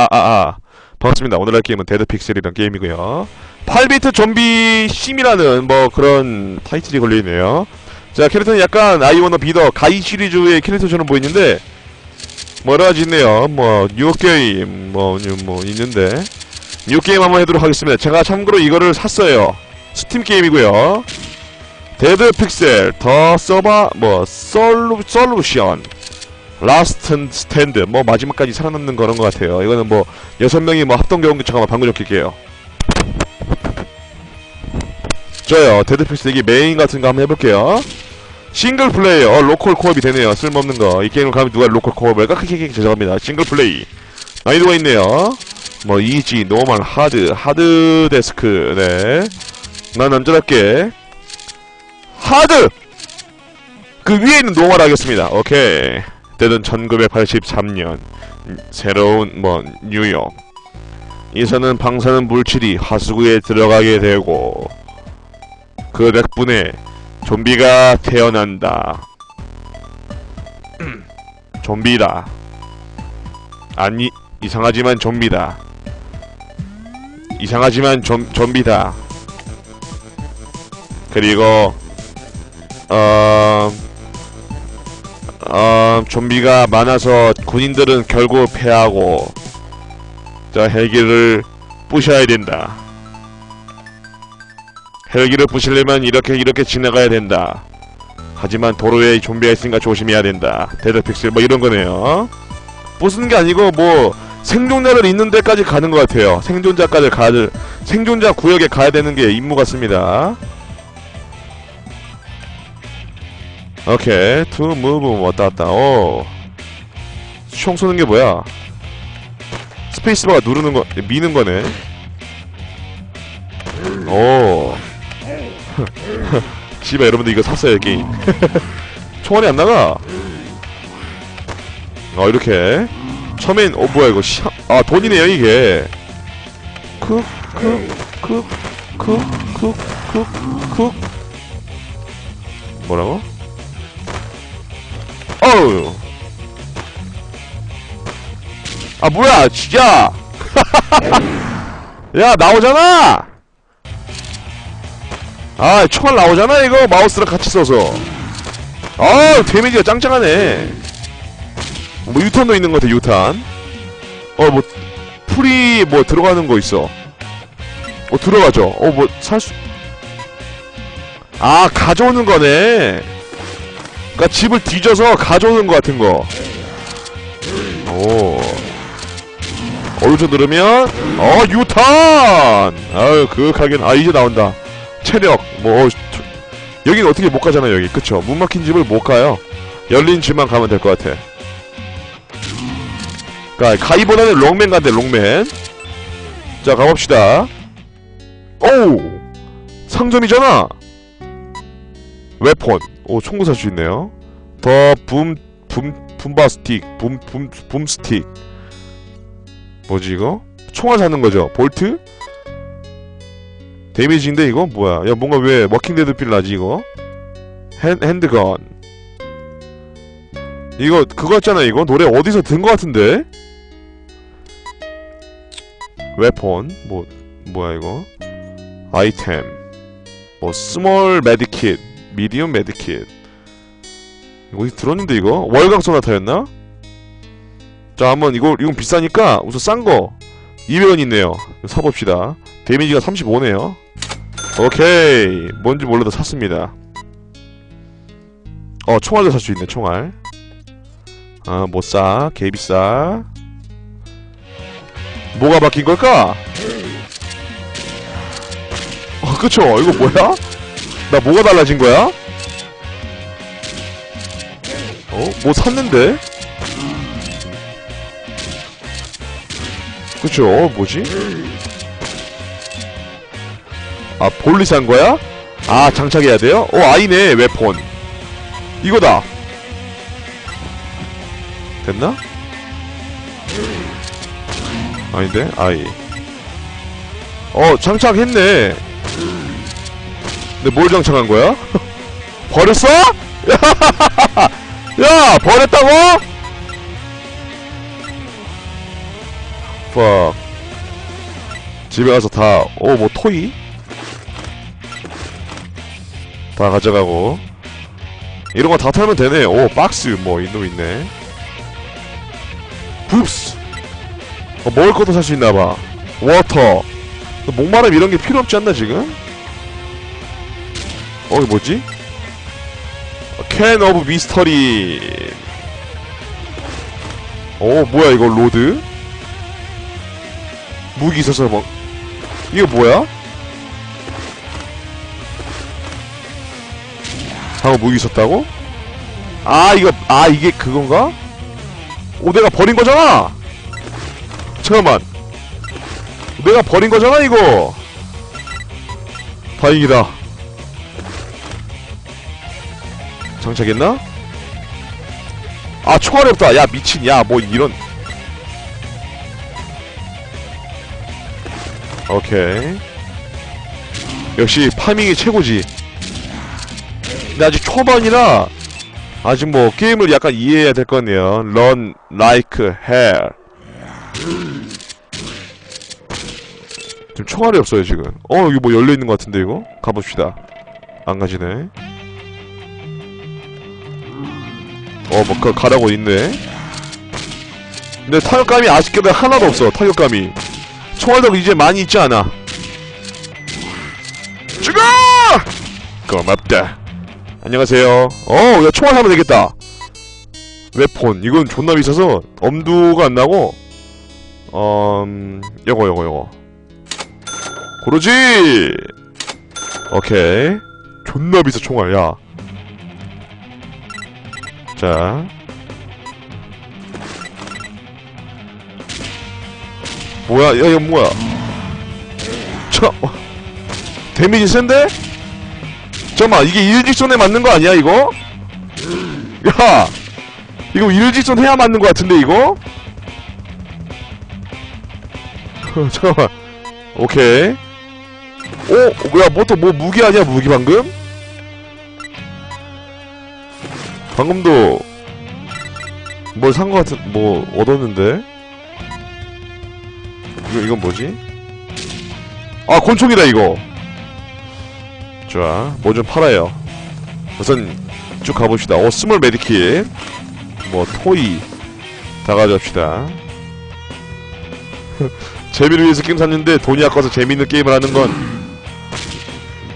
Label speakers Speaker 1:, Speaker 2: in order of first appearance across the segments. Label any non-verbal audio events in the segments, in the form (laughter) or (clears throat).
Speaker 1: 아, 아, 아. 반갑습니다. 오늘 할 게임은 데드 픽셀이라는 게임이고요. 8비트 좀비 심이라는 뭐 그런 타이틀이 걸려있네요. 자, 캐릭터는 약간 아이워너 비더 가이 시리즈의 캐릭터처럼 보이는데 뭐 여러 가지 있네요. 뭐 뉴게임 뭐, 뭐 있는데 뉴게임 한번 해도록 하겠습니다. 제가 참고로 이거를 샀어요. 스팀 게임이고요. 데드 픽셀 더 서버 뭐 솔루 솔루션 라스트 스탠드 뭐 마지막까지 살아남는 그런 것 같아요. 이거는 뭐 여섯 명이 뭐 합동 경기 잠깐만 방금 좀 킬게요. 저요 데드 픽셀 이게 메인 같은 거 한번 해볼게요. 싱글 플레이어 어, 로컬 코업이 되네요. 쓸모없는 거. 이 게임을 가면 누가 로컬 코업을? 크크크 죄송합니다. 싱글 플레이 난이도가 있네요. 뭐 이지, 노멀, 하드, 하드 데스크. 네. 난 남자답게 하드. 그 위에 있는 노멀 하겠습니다. 오케이. 때는 1983년 새로운 뭐 뉴욕. 이서는 방사능 물질이 하수구에 들어가게 되고 그 덕분에 좀비가 태어난다. (clears throat) 좀비다. 아니 이상하지만 좀비다. 이상하지만 좀 좀비다. 그리고 어, 어 좀비가 많아서 군인들은 결국 패하고 자 헬기를 부셔야 된다. 헬기를 부시려면 이렇게 이렇게 지나가야 된다. 하지만 도로에 좀비가 있으니까 조심해야 된다. 데드 픽셀 뭐 이런 거네요. 부수는 게 아니고 뭐 생존자를 있는 데까지 가는 것 같아요. 생존자까지 가야 생존자 구역에 가야 되는 게 임무 같습니다. 오케이 투 무브 왔다 갔다 오. 총 쏘는 게 뭐야? 스페이스바가 누르는 거 미는 거네. 오. (laughs) 씨발 여러분들 이거 샀어요 게임 (laughs) 총알이 안 나가 어 이렇게 처음엔 어 뭐야 이거 시... 아 돈이네요 이게 쿡쿡쿡쿡쿡쿡쿡 뭐라고? 어우. 아 뭐야 진짜. (laughs) 야 나오잖아! 아 총알 나오잖아 이거. 마우스랑 같이 써서. 아 데미지가 짱짱하네. 뭐 유탄도 있는 것 같아 유탄. 어 뭐 풀이 뭐 들어가는 거 있어. 어 들어가죠. 어 뭐 살수 아 가져오는 거네 그니까 집을 뒤져서 가져오는 거 같은 거 오. 오른쪽 누르면 어 유탄! 아유 그윽하긴 아 이제 나온다. 체력 뭐 어, 여긴 어떻게 못 가잖아 여기. 그쵸? 문 막힌 집을 못 가요. 열린 집만 가면 될 것 같아. 그니까 가이보다는 롱맨 간대 롱맨. 자 가봅시다. 오우 상점이잖아! 웨폰 오 총구 살 수 있네요. 더 붐 붐 붐바스틱 붐 붐 붐스틱. 뭐지 이거? 총알 사는 거죠? 볼트? 데미지인데 이거? 뭐야? 야 뭔가 왜 워킹데드 필 나지 이거? 핸, 핸드건. 이거 그거 같잖아 이거? 노래 어디서 든 거 같은데? 웨폰 뭐 뭐야 이거? 아이템. 뭐 스몰 메디킷 미디엄 메디킷. 어디 들었는데 이거? 월광 소나타였나? 자 한번 이거 이건 비싸니까 우선 싼거 200원 있네요. 사봅시다. 데미지가 35네요. 오케이. 뭔지 몰라도 샀습니다. 어 총알도 살 수 있네 총알. 아 못사 개비싸? 뭐가 바뀐 걸까? 어 그쵸? 이거 뭐야? 나 뭐가 달라진 거야? 어? 뭐 샀는데? 그쵸 어 뭐지? 아 볼리 산 거야? 아 장착해야 돼요? 어 아이네 웨폰 이거다 됐나? 아닌데? 아이 어 장착했네 근데 뭘 장착한 거야? (laughs) 버렸어? (laughs) 야 버렸다고? fuck 집에 가서 다 어 뭐 토이 다 가져가고 이런 거 다 털면 되네 오 박스 뭐 이놈 있네 붐스 어, 먹을 것도 살 수 있나봐 워터 목마름 이런 게 필요 없지 않나 지금? 어 이거 뭐지? 캔 오브 미스터리 오 뭐야 이거 로드 무기 있어서 뭐 이거 뭐야? 방금 무기 있었다고? 아 이거 아 이게 그건가? 오 내가 버린 거잖아 잠깐만 내가 버린 거잖아 이거 다행이다 장착했나? 아 총알이 없다. 야 미친. 야 뭐 이런. 오케이. 역시 파밍이 최고지. 근데 아직 초반이라 아직 뭐 게임을 약간 이해해야 될 거 같네요. Run like hell. 지금 총알이 없어요 지금. 어 여기 뭐 열려있는 것 같은데 이거? 가봅시다. 안 가지네 어, 뭐, 그, 가라고 있네. 근데 타격감이 아쉽게도 하나도 없어, 타격감이. 총알도 이제 많이 있지 않아. 죽어! 고맙다. 안녕하세요. 어, 야, 총알 하면 되겠다. 웨폰. 이건 존나 비싸서 엄두가 안 나고, 어, 음, 요거, 요거, 요거. 고르지! 오케이. 존나 비싸, 총알, 야. 자. 뭐야, 야, 이거 뭐야. 저, 어, 데미지 센데? 잠깐만, 이게 일직선에 맞는 거 아니야, 이거? 야! 이거 일직선 해야 맞는 거 같은데, 이거? 어, 잠깐만. 오케이. 오, 뭐야, 뭐 또, 뭐, 무기 아니야, 무기 방금? 방금도 뭘산거 같은 뭐 얻었는데? 이거 이건 뭐지? 아 권총이다 이거. 좋아 뭐 좀 팔아요. 우선 쭉 가봅시다. 어 스몰 메디킷. 뭐 토이. 다 가져갑시다. (laughs) 재미를 위해서 게임 샀는데 돈이 아까워서 재미있는 게임을 하는 건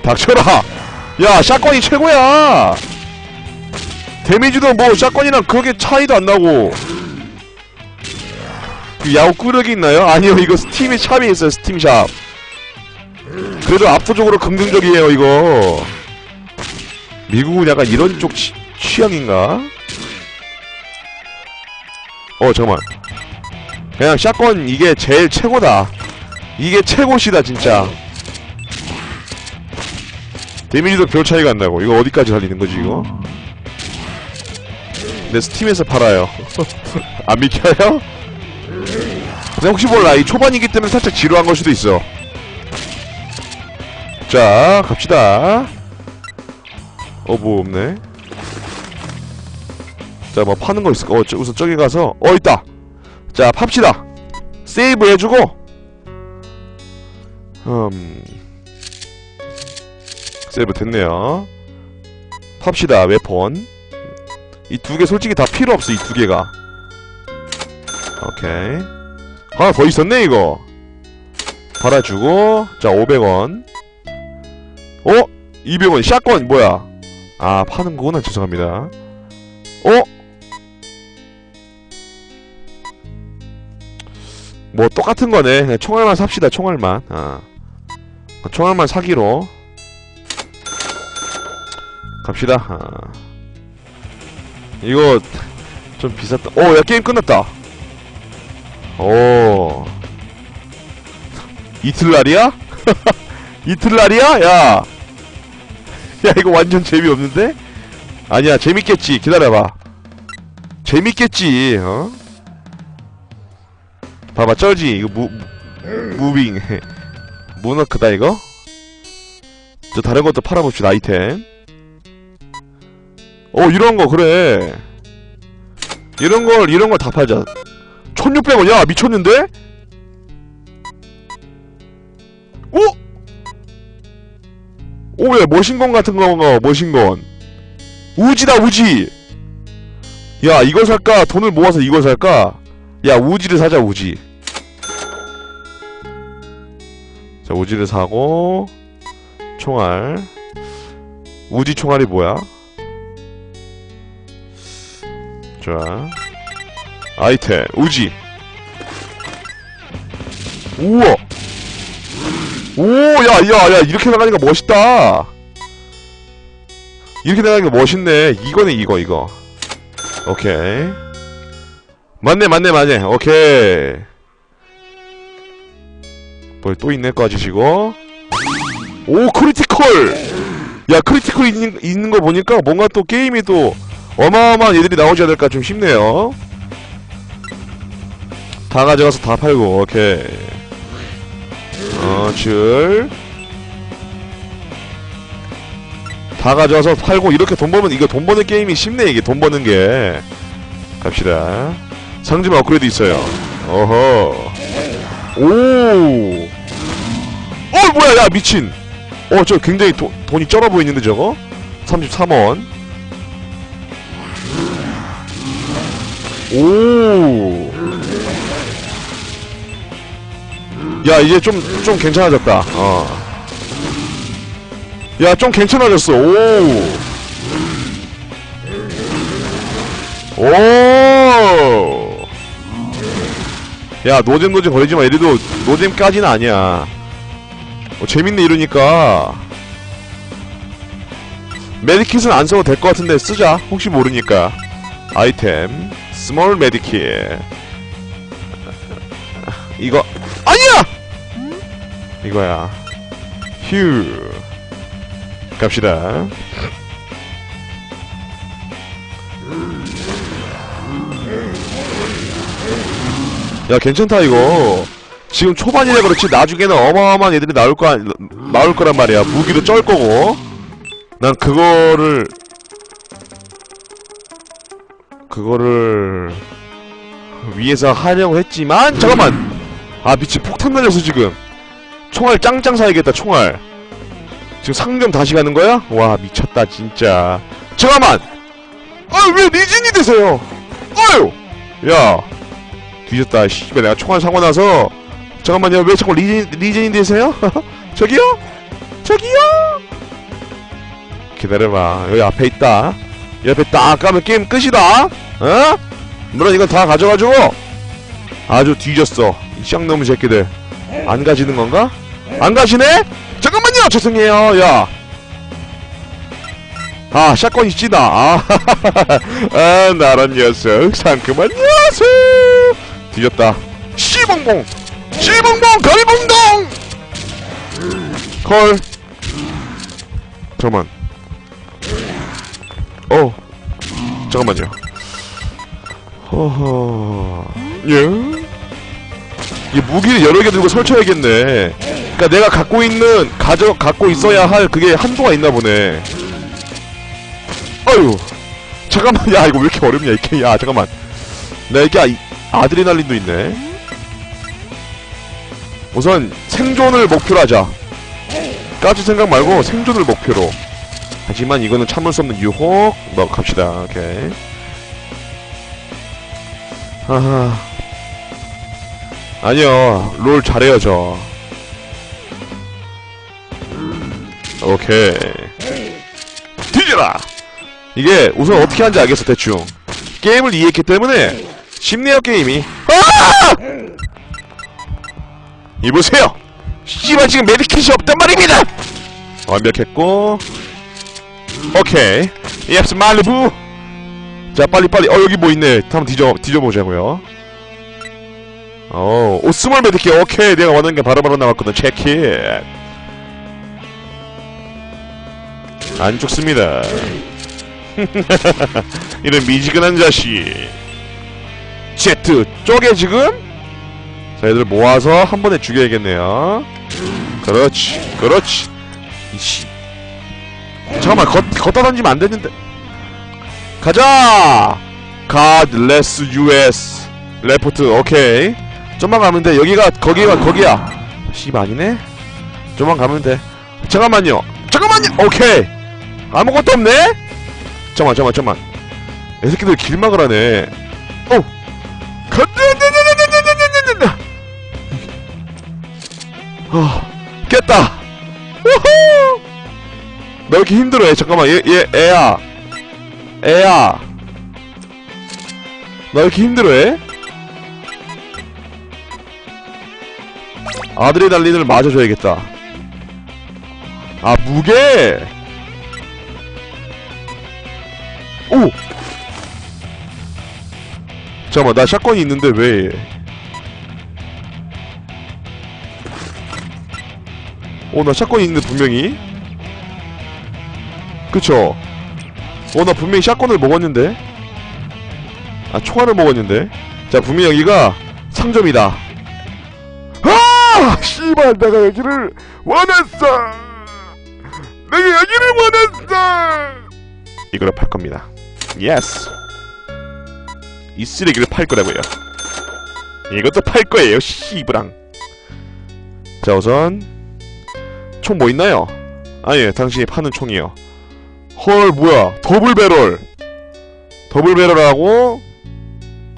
Speaker 1: 닥쳐라! 야 샷건이 최고야 데미지도 뭐 샷건이랑 그렇게 차이도 안 나고. 그 야구 꾸러기 있나요? (laughs) 아니요 이거 스팀에 샵이 있어요 스팀샵. 그래도 압도적으로 긍정적이에요 이거. 미국은 약간 이런 쪽 취, 취향인가? 어 잠깐만. 그냥 샷건 이게 제일 최고다. 이게 최고시다 진짜. 데미지도 별 차이가 안 나고. 이거 어디까지 달리는 거지 이거? 근데 스팀에서 팔아요. 안 (laughs) 믿겨요? 근데 혹시 몰라. 이 초반이기 때문에 살짝 지루한 걸 수도 있어. 자, 갑시다. 어, 뭐 없네. 자, 뭐 파는 거 있을까? 어, 저, 우선 저기 가서. 어, 있다! 자, 팝시다! 세이브 해주고. 음. 세이브 됐네요. 팝시다, 웨폰. 이 두 개 솔직히 다 필요 없어 이 두 개가. 오케이. 하나 더 있었네 이거. 팔아주고 자 500원. 어? 200원. 샷건 뭐야? 아 파는 거구나 죄송합니다. 어? 뭐 똑같은 거네. 그냥 총알만 삽시다 총알만. 아. 총알만 사기로. 갑시다. 아. 이거 좀 비쌌다. 오, 야 게임 끝났다. 오. 이틀날이야? (laughs) 이틀날이야? 야. 야 이거 완전 재미없는데? 아니야 재밌겠지. 기다려봐. 재밌겠지. 어? 봐봐 쩔지. 이거 무 무빙. (laughs) 무너크다 이거? 저 다른 것도 팔아봅시다 아이템. 어 이런 거 그래 이런 걸 이런 걸 다 팔자 1600원 야 미쳤는데? 오! 오, 야, 머신건 같은 건가, 머신건. 우지다, 우지! 야, 이걸 살까? 돈을 모아서 이걸 살까? 야, 우지를 사자, 우지. 자, 우지를 사고, 총알. 우지 총알이 뭐야? 자, 아이템, 우지. 우와! 오, 야, 야, 야, 이렇게 나가니까 멋있다. 이렇게 나가니까 멋있네. 이거네, 이거, 이거. 오케이. 맞네, 맞네, 맞네. 오케이. 뭐, 또 있네, 꺼지시고. 오, 크리티컬! 야, 크리티컬 있는, 있는 거 보니까 뭔가 또 게임이 또 어마어마한 얘들이 나오지 않을까 좀 싶네요. 다 가져가서 다 팔고, 오케이. 어, 줄. 다 가져와서 팔고 이렇게 돈 벌면 이거 돈 버는 게임이 쉽네 이게 돈 버는 게. 갑시다. 상점 업그레이드 있어요. 어허. 오. 어 뭐야 야 미친. 어저 굉장히 도, 돈이 쩔어 보이는데 저거. 33원. 오. 야 이제 좀 좀 괜찮아졌다. 어. 야 좀 괜찮아졌어. 오. 오. 야 노잼 노잼 거리지 마. 이래도 노잼까지는 아니야. 어, 재밌네 이러니까. 메디킷은 안 써도 될 것 같은데 쓰자. 혹시 모르니까. 아이템 스몰 메디킷. 이거 아니야! 이거야. 휴. 갑시다. 야, 괜찮다, 이거. 지금 초반이라 그렇지, 나중에는 어마어마한 애들이 나올 거, 나올 거란 말이야. 무기도 쩔 거고. 난 그거를, 그거를, 위에서 하려고 했지만, 잠깐만! 아, 미친, 폭탄 날렸어, 지금. 총알 짱짱 사야겠다, 총알. 지금 상점 다시 가는 거야? 와 미쳤다 진짜 잠깐만! 아왜 리진이 되세요? 아유! 야 뒤졌다 씨발 내가 총알 사고 나서 잠깐만요 왜 자꾸 리진, 리진이 되세요? (laughs) 저기요? 저기요? 기다려봐 여기 앞에 있다 옆에 딱 가면 게임 끝이다 어? 물론 이건 다 가져가지고 아주 뒤졌어 이 쌍놈의 새끼들 안 가지는 건가? 안 가시네? 잠깐만요 죄송해요 야 아, 샷건 있지다. 아, (laughs) 아, 나란 녀석. 상큼한 녀석. 뒤졌다. 씨봉봉! 씨봉봉! 걸봉봉! 콜. 잠깐만. 어. 잠깐만요. 허허. 예? 이 무기를 여러 개 들고 설쳐야겠네. 그니까 내가 갖고 있는, 가져, 갖고 있어야 할 그게 한도가 있나 보네. 아유 잠깐만 야 이거 왜 이렇게 어렵냐 이게 야 잠깐만 나 이게 아, 아드레날린도 있네 우선 생존을 목표로 하자 까지 생각 말고 생존을 목표로 하지만 이거는 참을 수 없는 유혹. 뭐 갑시다. 오케이. 하하. 아니요. 롤 잘해요 저. 오케이. 뒤져라! 이게 우선 어떻게 하는지 알겠어 대충. 게임을 이해했기 때문에 쉽네요 게임이. 아! 이보세요! 씨발 지금 메디킷이 없단 말입니다! 완벽했고 오케이. 예스 말리부? 자 빨리빨리. 어 여기 뭐 있네. 한번 뒤져 뒤져보자고요. 어 오 스몰 메디킷 오케이. 내가 원하는 게 바로바로 나왔거든. 체킷 안 죽습니다. (laughs) 이런 미지근한 자식. 제트 쪼개 지금? 자 얘들 모아서 한 번에 죽여야겠네요. 그렇지 그렇지. 이씨 잠깐만 걷, 걷다 던지면 안 되는데 가자 bless US 레포트 오케이 좀만 가면 돼 여기가 거기가 거기야 씨발 아니네 좀만 가면 돼 잠깐만요 잠깐만요 오케이 아무것도 없네 잠깐만 잠깐만 잠깐만 이 새끼들 길 막으라네 오 간다 아 깼다 우후 나 왜 이렇게 힘들어해. 잠깐만. 얘, 얘 애야. 애야. 나왜 이렇게 힘들어해? 아드레날린을 맞아줘야겠다. 아 무게! 오! 잠깐만 나 샷건이 있는데 왜 어, 나 샷건이 있는데, 분명히. 그쵸? 어, 나 분명히 샷건을 먹었는데? 아, 총알을 먹었는데? 자, 분명히 여기가 상점이다. 아! 씨발, 내가 여기를 원했어! 내가 여기를 원했어! 이걸 팔 겁니다. 예스! 이 쓰레기를 팔 거라고요. 이것도 팔 거예요, 씨부랑. 자, 우선 총 뭐 있나요? 아예 당신이 파는 총이요. 헐 뭐야 더블 배럴 더블 배럴하고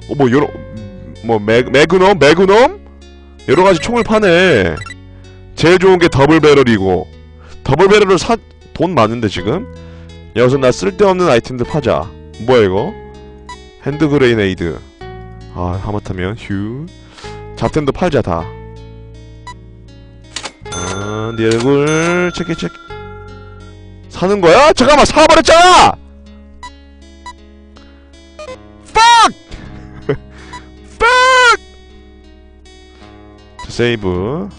Speaker 1: 어, 뭐 여러 뭐 매, 매그넘 매그넘 여러 가지 총을 파네. 제일 좋은 게 더블 배럴이고 더블 배럴을 사 돈 많은데 지금 여기서 나 쓸데없는 아이템들 파자. 뭐야 이거? 핸드 그레이네이드. 아 하마터면 휴 잡템도 팔자 다. 아, 네 얼굴 체크 체크 사는 거야? 잠깐만 사버렸잖아! Fuck! (laughs) Fuck! 자, 세이브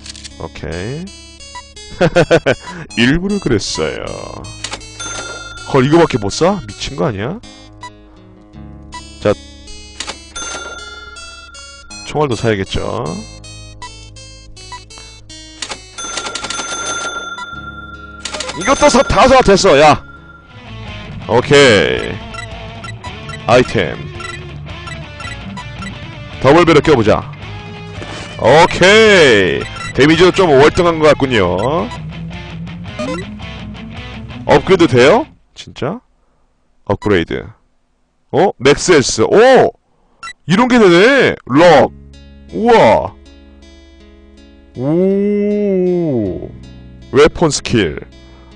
Speaker 1: 오케이 (laughs) 일부러 그랬어요 헐 이거밖에 못 사? 미친 거 아니야? 자 총알도 사야겠죠 이것도 사, 다 사, 됐어, 야! 오케이. 아이템. 더블 배를 껴보자. 오케이. 데미지도 좀 월등한 것 같군요. 업그레이드 돼요? 진짜? 업그레이드. 어? 맥스S. 오! 이런 게 되네! 럭. 우와. 오. 웨폰 스킬.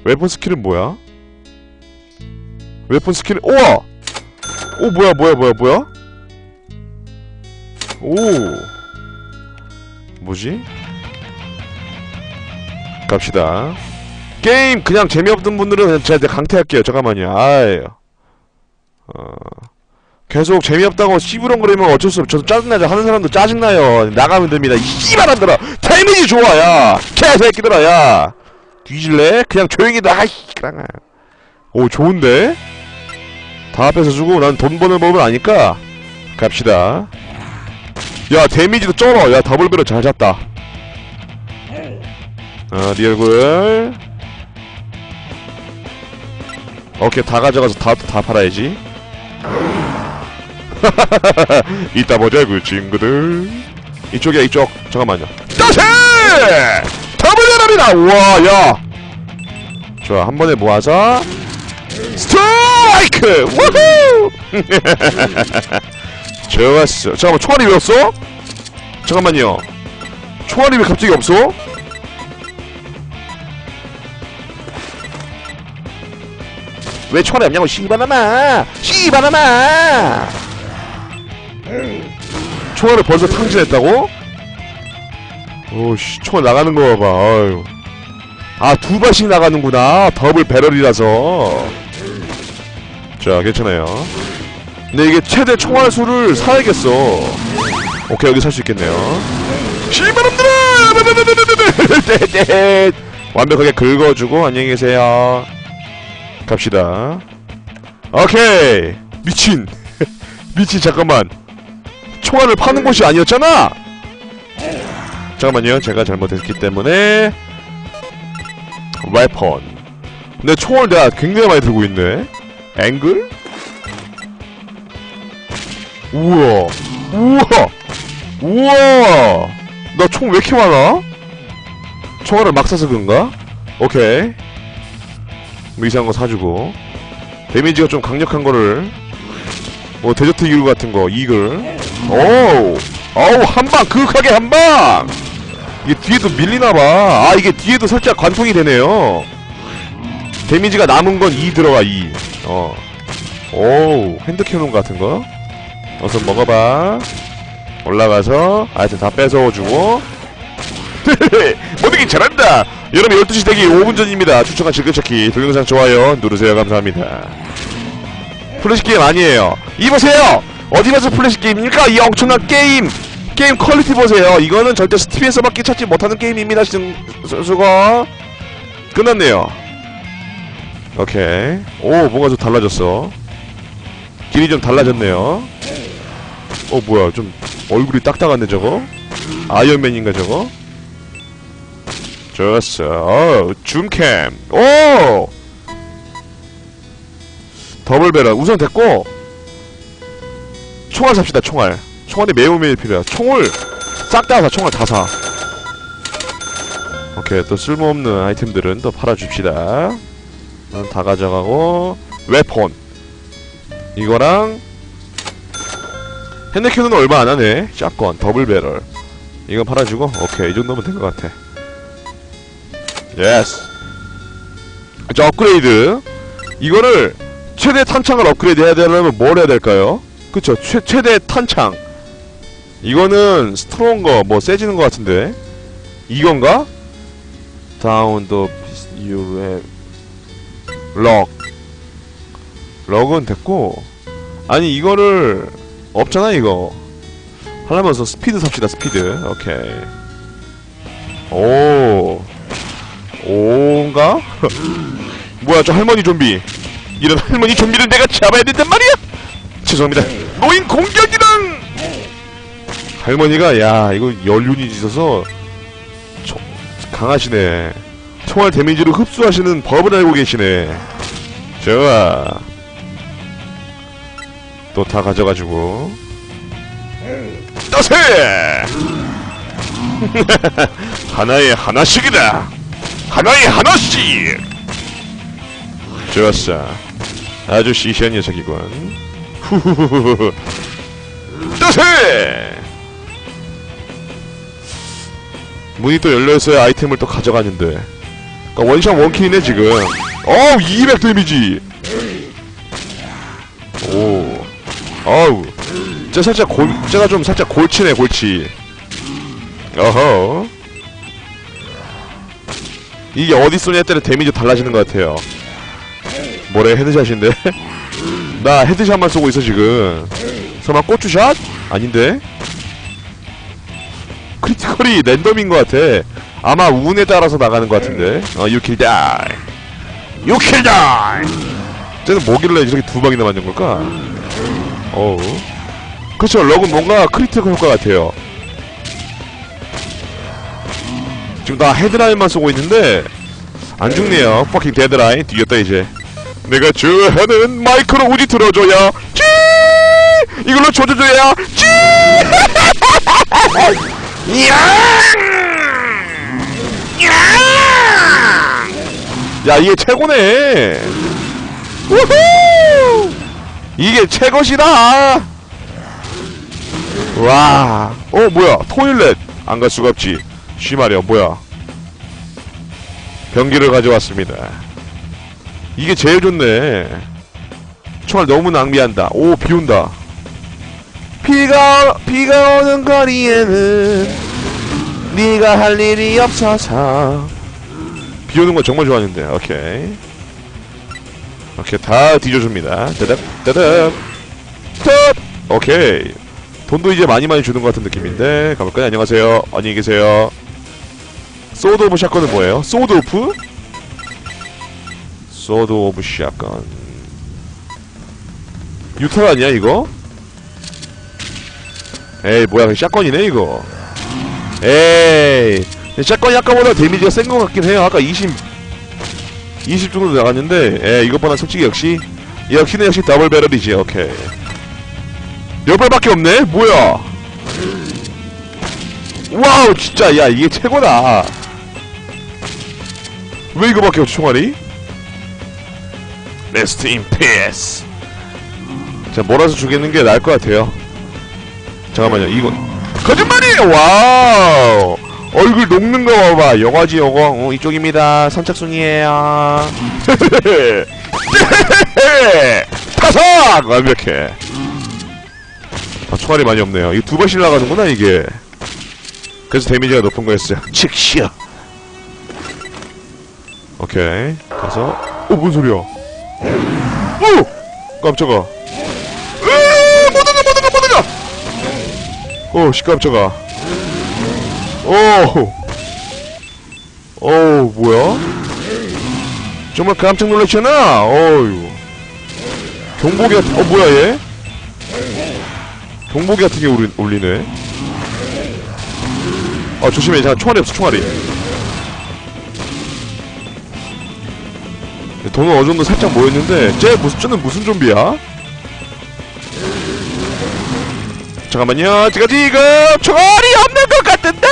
Speaker 1: 웨폰 스킬은 뭐야? 웨폰 스킬은 우와! 오 뭐야 뭐야 뭐야 뭐야? 오! 뭐지? 갑시다. 게임 그냥 재미없던 분들은 그냥 제가 강퇴할게요. 잠깐만요. 아유. 어. 계속 재미없다고 씨부렁거리면 어쩔 수 없죠 짜증나죠. 하는 사람도 짜증나요. 나가면 됩니다. 이 씨발놈들아. 데미지 좋아 야. 개새끼들아 야 뒤질래? 그냥 조용히 놔 아이씨 그랑아 오 좋은데? 다 앞에서 주고 난 돈 버는 법을 아니까. 갑시다. 야 데미지도 쩔어. 야 더블배로 잘 잡다. 어네 얼굴. 오케이 다 가져가서 다, 다 팔아야지. (laughs) 이따 보자구 친구들. 이쪽이야 이쪽. 잠깐만요. 따세! 더블배럴이다 우와 야 좋아 한 번에 모아서 스트라이크! 우후! (laughs) 좋았어. 잠깐만, 총알이 왜 없어? 잠깐만요. 총알이 왜 갑자기 없어? 왜 총알이 없냐고, 씨바나마! 씨바나마! 총알을 벌써 탕진했다고? 오씨, 총알 나가는 거 봐봐, 아유. 아, 두 발씩 나가는구나. 더블 배럴이라서. 자, 괜찮아요. 근데 이게 최대 총알 수를 사야겠어. 오케이, 여기 살 수 있겠네요. 씨발놈들아! (laughs) 완벽하게 긁어주고, 안녕히 계세요. 갑시다. 오케이! 미친! (laughs) 미친, 잠깐만. 총알을 파는 곳이 아니었잖아! 잠깐만요, 제가 잘못했기 때문에. 웨폰. 근데 총을 내가 굉장히 많이 들고 있네. 앵글? 우와. 우와. 우와. 나 총 왜 이렇게 많아? 총알을 막 사서 그런가? 오케이 뭐 이상한 거 사주고 데미지가 좀 강력한 거를 뭐 데저트 이글 같은 거 이글 오우 어우 한방 그윽하게 한방 이게 뒤에도 밀리나봐. 아 이게 뒤에도 살짝 관통이 되네요. 데미지가 남은 건 2 들어가 2 어. 오우 핸드 캐논 같은 거? 어서 먹어봐. 올라가서 아이템 다 뺏어주고. (laughs) 모두기 잘한다. 여러분 12시 대기 5분 전입니다. 추천한 즐겨찾기. 동영상 좋아요 누르세요. 감사합니다. 플래시 게임 아니에요. 이보세요. 어디 가서 플래시 게임입니까? 이 엄청난 게임 게임 퀄리티 보세요. 이거는 절대 스팀에서밖에 찾지 못하는 게임입니다 수, 수, 수고. 끝났네요. 오케이. 오 뭔가 좀 달라졌어? 길이 좀 달라졌네요. 어 뭐야. 좀 얼굴이 딱딱한데 저거? 아이언맨인가 저거? 좋았어 어. 줌캠. 오! 더블 배럴. 우선 됐고 총알 삽시다 총알 총알이 매우 매우 필요해 총을 싹 다 사 총알 다사. 오케이 또 쓸모없는 아이템들은 또 팔아줍시다. 난다 가져가고 웨폰. 이거랑 핸드큐는 얼마 안 하네. 샷건 더블배럴. 이건 팔아주고 오케이 이 정도면 된것 같아. 예스 자 업그레이드. 이거를 최대 탄창을 업그레이드 해야 되려면 뭘 해야 될까요? 그쵸 최, 최대 탄창 이거는 스트롱거 뭐 세지는 것 같은데? 이건가? 유랩 럭 럭은 됐고 아니 이거를 없잖아 이거. 하려면서 스피드 삽시다 스피드. 오케이. 오. 오인가? (laughs) 뭐야 저 할머니 좀비. 이런 할머니 좀비를 내가 잡아야 된단 말이야? 죄송합니다. 노인 공격이랑 할머니가 야 이거 연륜이 있어서 초, 강하시네. 총알 데미지를 흡수하시는 법을 알고 계시네. 좋아 또 다 가져가지고. 떠세! (laughs) 하나에 하나씩이다. 하나에 하나씩! 좋았어. 아주 시시한 녀석이군. 후후후후 (laughs) 떠세 문이 또 열려있어야 아이템을 또 가져가는데. 그니까 원샷 원킬이네 지금. 어우 200 데미지! 오. 어우. 쟤 살짝 골 쟤가 좀 살짝 골치네 골치. 어허. 이게 어디 쏘냐에 따라 데미지 달라지는 것 같아요. 뭐래 헤드샷인데? (laughs) 나 헤드샷만 쏘고 있어 지금. 설마 고추샷? 아닌데 크리티컬이 랜덤인 것 같아. 아마 운에 따라서 나가는 것 같은데. 어 die. You kill die. 쟤는 뭐길래 이렇게 두 방이나 맞는 걸까? 어우. 그쵸 럭은 뭔가 크리티컬 효과 같아요. 지금 나 헤드라인만 쏘고 있는데 안 죽네요. 퍼킹 데드라인 뒤졌다 이제. 내가 좋아하는 마이크로 우지 들어줘야 찌 이걸로 조져줘야 찌 (laughs) 야 이게 최고네 우후 이게 최고시다 와, 어 뭐야 토일렛 안 갈 수가 없지. 쉬마려 뭐야? 변기를 가져왔습니다. 이게 제일 좋네. 총알 너무 낭비한다. 오 비온다. 비가 비가 오는 거리에는 네가 할 일이 없어서 비 오는 거 정말 좋아하는데 오케이 오케이 다 뒤져줍니다. 따닥 따닥 톱 오케이 돈도 이제 많이 많이 주는 것 같은 느낌인데 가볼까요? 안녕하세요. 안녕히 계세요. 소드 오브 샷건은 뭐예요? 소드 오프? 소드 오브 샷건 유탈 아니야 이거? 에이 뭐야 샷건이네 이거. 에이. 샷건이 아까보다 데미지가 센 것 같긴 해요. 아까 20 20 정도 나갔는데 에이 이것보다 솔직히 역시 역시는 역시 더블 배럴이지 오케이. 몇 발밖에 없네? 뭐야? 와우 진짜 야 이게 최고다. 왜 이거밖에 없지 총알이? 레스트 인 피스. 자 몰아서 죽이는 게 나을 것 같아요 잠깐만요 이거. 거짓말이에요! 와우! 얼굴 녹는 거 봐봐. 영화지 영화. 어, 이쪽입니다. 선착순이에요. (laughs) 타석 완벽해. 아 총알이 많이 없네요. 이거 두 번씩 나가는구나 이게. 그래서 데미지가 높은 거였어요. (laughs) 칙시야 오케이. 가서. 어뭔 소리야? 오! 깜짝아 으 못하자 못하자 못하자 오씨 깜짝아 오 오, 뭐야? 정말 깜짝 놀랐잖아. 어유. 경보기 같은, 어, 뭐야, 얘? 경보기 같은 게 울리네. 아, 조심해. 잠깐, 총알이 없어, 총알이. 돈은 어느 정도 살짝 모였는데, 쟤 무슨, 쟤는 무슨 좀비야? 잠깐만요. 제가 지금 총알이 없는 것 같은데!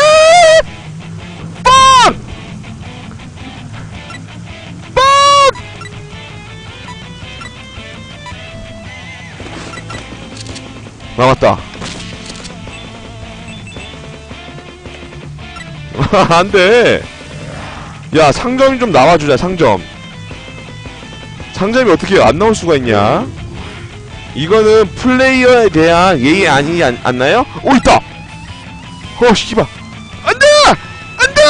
Speaker 1: 뻥! 뻥! 나왔다. (laughs) 안 돼. 야, 상점이 좀 나와주자, 상점. 상점이 어떻게 안 나올 수가 있냐? 이거는 플레이어에 대한 예의 아니지 않, 않나요? 오 있다! 어 씨발 안돼! 안돼!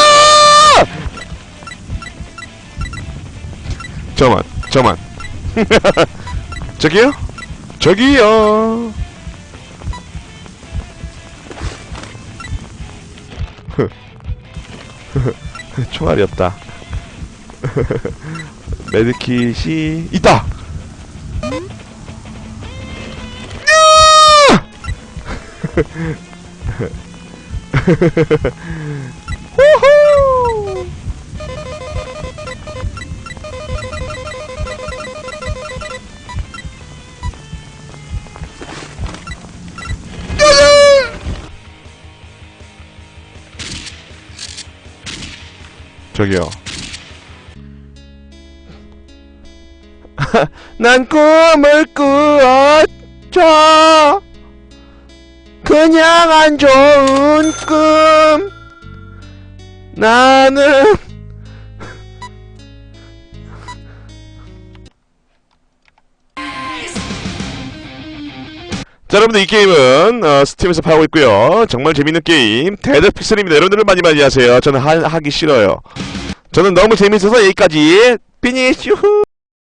Speaker 1: 잠깐만 잠깐만 (laughs) 저기요? 저기요 (laughs) 총알이 없다 (laughs) 메드킷이 있다! 우후! (laughs) 저기요. (laughs) 난 꿈을 꾸었죠. 그냥 안 좋은 꿈. 나는 자 여러분들 이 게임은 어, 스팀에서 팔고 있고요. 정말 재밌는 게임. 데드 픽셀입니다. 여러분들은 많이 많이 하세요. 저는 하, 하기 싫어요. 저는 너무 재밌어서 여기까지. 피니쉬 후